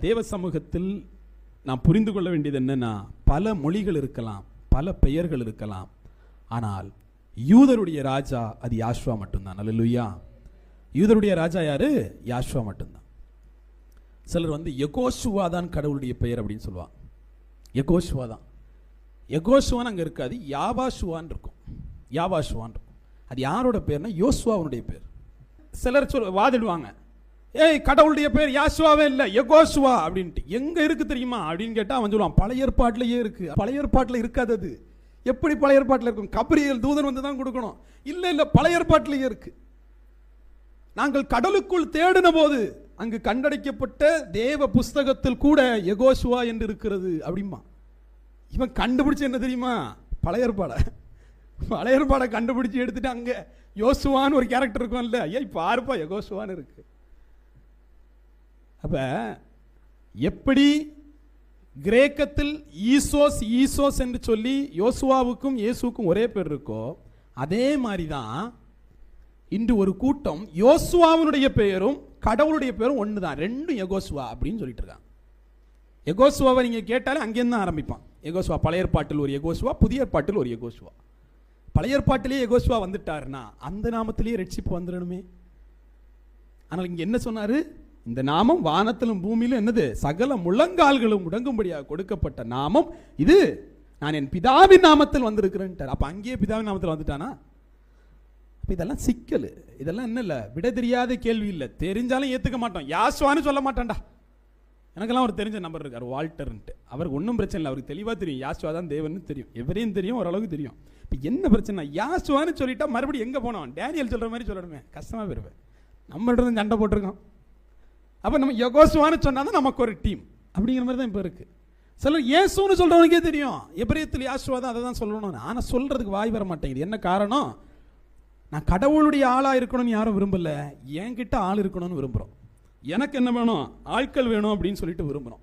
தேவ சமூகத்தில் நாம் புரிந்து கொள்ள வேண்டியது என்னன்னா பல மொழிகள் இருக்கலாம் பல பெயர்கள் இருக்கலாம். ஆனால் யூதருடைய ராஜா அது யாஷ்வா மட்டும்தான். அல்லேலூயா. யூதருடைய ராஜா யாரு? யாஷ்வா மட்டும்தான். சிலர் வந்து எகோஷுவா தான் கடவுளுடைய பெயர் அப்படின்னு சொல்லுவாங்க. எகோஷுவா தான். எகோஷுவான் அங்கே இருக்காது யாபாஷுவான் இருக்கும். யாபாஷுவான் இருக்கும். அது யாரோட பேர்னா யோசுவாவனுடைய பேர் சிலர் சொல் வாதிடுவாங்க. ஏய் கடவுளுடைய பேர் யாசுவாவே இல்லை எகோசுவா அப்படின்ட்டு. எங்கே இருக்கு தெரியுமா? அப்படின்னு கேட்டால் அவன் சொல்லுவான் பழைய ஏற்பாட்டிலேயே இருக்குது பழைய ஏற்பாட்டில் இருக்காது அது. எப்படி பழைய ஏற்பாட்டில் இருக்கும்? கபரியல் தூதன் வந்து தான் கொடுக்கணும். இல்லை இல்லை பழைய ஏற்பாட்டிலேயே இருக்குது நாங்கள் கடலுக்குள் தேடின போது அங்கு கண்டடைக்கப்பட்ட தேவ புஸ்தகத்தில் கூட எகோசுவா என்று இருக்கிறது அப்படிமா இவன் கண்டுபிடிச்சு என்ன தெரியுமா? பழைய ஏற்பாடை. பழைய ஏற்பாடை கண்டுபிடிச்சி எடுத்துட்டு அங்கே யோசுவான்னு ஒரு கேரக்டர் இருக்கும்ல. ஏய் பாருப்பா எகோசுவான்னு இருக்கு. அப்ப எப்படி கிரேக்கத்தில் ஈசோஸ் ஈசோஸ் என்று சொல்லி யோசுவாவுக்கும் இயேசுவுக்கும் ஒரே பேர் இருக்கோ அதே மாதிரி தான் இன்று ஒரு கூட்டம் யோசுவாவினுடைய பெயரும் கடவுளுடைய பேரும் ஒன்று தான் ரெண்டும் எகோசுவா அப்படின்னு சொல்லிட்டு இருக்காங்க எகோசுவாவை நீங்கள் கேட்டாலே அங்கேருந்து தான் ஆரம்பிப்பான். எகோசுவா பழைய ஏற்பாட்டில் ஒரு எகோசுவா புதிய ஏற்பாட்டில் ஒரு எகோசுவா பழைய ஏற்பாட்டிலேயே எகோசுவா வந்துட்டாருன்னா அந்த நாமத்திலேயே ரட்சிப்பு வந்துடணுமே. ஆனால் இங்கே என்ன சொன்னார்? இந்த நாமம் வானத்திலும் பூமியிலும் என்னது? சகல முழங்கால்களும் முடங்கும்படியாக கொடுக்கப்பட்ட நாமம். இது நான் என் பிதாவின் நாமத்தில் வந்திருக்கிறேன்ட்டார். அப்போ அங்கேயே பிதாவின் நாமத்தில் வந்துட்டானா? இப்போ இதெல்லாம் சிக்கல். இதெல்லாம் என்ன இல்லை? விட தெரியாத கேள்வி இல்லை. தெரிஞ்சாலும் ஏற்றுக்க மாட்டோம். யாசுவான்னு சொல்ல மாட்டான்டா. எனக்கெல்லாம் ஒரு தெரிஞ்ச நம்பர் இருக்கார் வால்டர்ன்ட்டு. அவருக்கு ஒன்றும் பிரச்சனை இல்லை. அவருக்கு தெளிவாக தெரியும். யாசுவா தான் தேவன்னு தெரியும். எவரையும் தெரியும் ஓரளவுக்கு தெரியும். இப்போ என்ன பிரச்சனை? யாசுவான்னு சொல்லிட்டா மறுபடியும் எங்கே போனோம்? டேனியல் சொல்கிற மாதிரி சொல்லணுமே. கஷ்டமாக போயிருவேன் நம்மள்ட்ட இருந்து சண்டை போட்டிருக்கோம் அப்போ நம்ம யகோசுவான்னு சொன்னால் தான் நமக்கு ஒரு டீம் அப்படிங்கிற மாதிரி தான் இப்போ இருக்குது சிலர் ஏசுன்னு சொல்கிறவனுக்கே தெரியும். எபிரேயத்தில் யாசுவா தான் அதை தான் சொல்லணும் ஆனால் சொல்கிறதுக்கு வாய் வர மாட்டேங்குது. என்ன காரணம்? நான் கடவுளுடைய ஆளாக இருக்கணும்னு யாரும் விரும்பல. என்கிட்ட ஆள் இருக்கணும்னு விரும்புகிறோம் எனக்கு என்ன வேணும்? ஆட்கள் வேணும் அப்படின்னு சொல்லிட்டு விரும்புகிறோம்